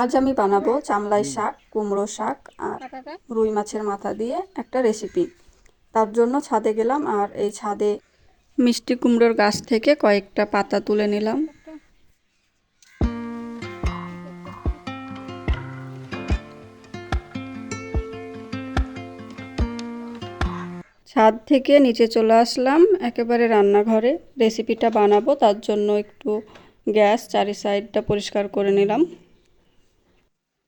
আজ আমি বানাবো চামলাই শাক কুমড়ো শাক আর রুই মাছের মাথা দিয়ে একটা রেসিপি তার জন্য ছাদে গেলাম আর এই ছাদে মিষ্টি কুমড়োর গাছ থেকে কয়েকটা পাতা তুলে নিলাম। ছাদ থেকে নিচে চলে আসলাম একেবারে রান্নাঘরে। রেসিপিটা বানাবো তার জন্য একটু গ্যাস চারি সাইডটা পরিষ্কার করে নিলাম।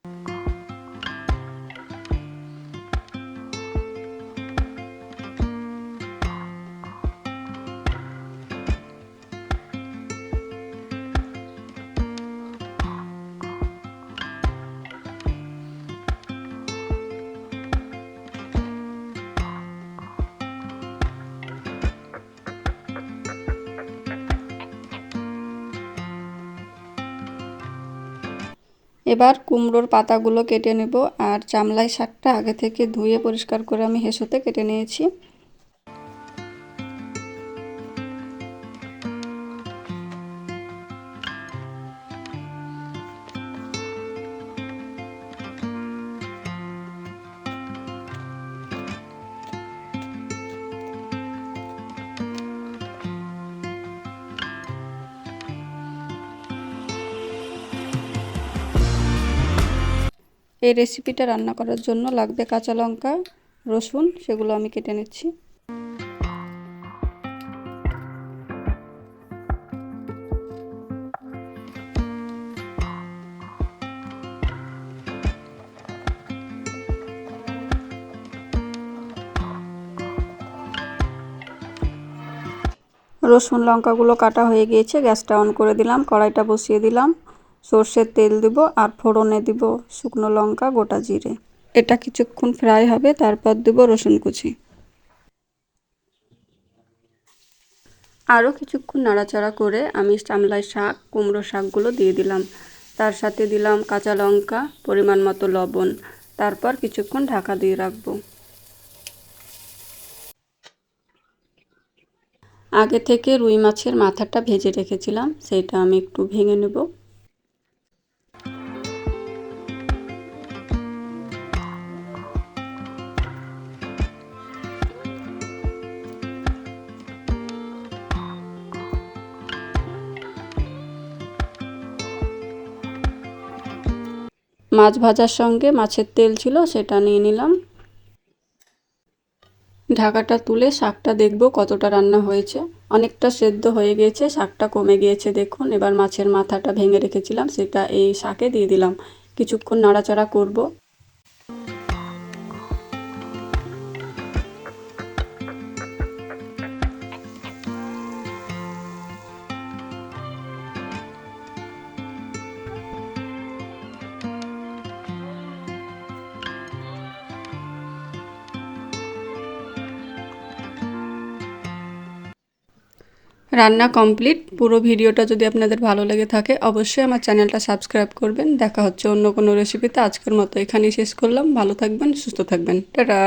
Thank you. এবার কুমড়োর পাতাগুলো কেটে নেব আর চামলাই শাকটা আগে থেকে ধুয়ে পরিষ্কার করে আমি হেসোতে কেটে নিয়েছি। এই রেসিপিটা রান্না করার জন্য লাগবে কাঁচা লঙ্কা, রসুন, সেগুলো আমি কেটে নিচ্ছি। রসুন, লঙ্কাগুলো কাটা হয়ে গিয়েছে, গ্যাসটা অন করে দিলাম, কড়াইটা বসিয়ে দিলাম। সর্ষের তেল দিব আর ফোড়নে দিব শুকনো লঙ্কা, গোটা জিরে। এটা কিছুক্ষণ ফ্রাই হবে, তারপর দেব রসুন কুচি। আরও কিছুক্ষণ নাড়াচাড়া করে আমি চামলাই শাক, কুমড়ো শাকগুলো দিয়ে দিলাম। তার সাথে দিলাম কাঁচা লঙ্কা, পরিমাণ মতো লবণ। তারপর কিছুক্ষণ ঢাকা দিয়ে রাখব। আগে থেকে রুই মাছের মাথাটা ভেজে রেখেছিলাম, সেটা আমি একটু ভেঙে নেব। মাছ ভাজার সঙ্গে মাছের তেল ছিল, সেটা নিয়ে নিলাম। ঢাকাটা তুলে শাকটা দেখব কতটা রান্না হয়েছে। অনেকটা সেদ্ধ হয়ে গিয়েছে শাকটা কমে গিয়েছে, দেখুন। এবার মাছের মাথাটা ভেঙে রেখেছিলাম, সেটা এই শাকে দিয়ে দিলাম। কিছুক্ষণ নাড়াচাড়া করব। রান্না কমপ্লিট। পুরো ভিডিওটা যদি আপনাদের ভালো লেগে থাকে, অবশ্যই আমার চ্যানেলটা সাবস্ক্রাইব করবেন। দেখা হচ্ছে অন্য কোনো রেসিপিতে আজকের মতো এখানেই শেষ করলাম। ভালো থাকবেন, সুস্থ থাকবেন। টাটা!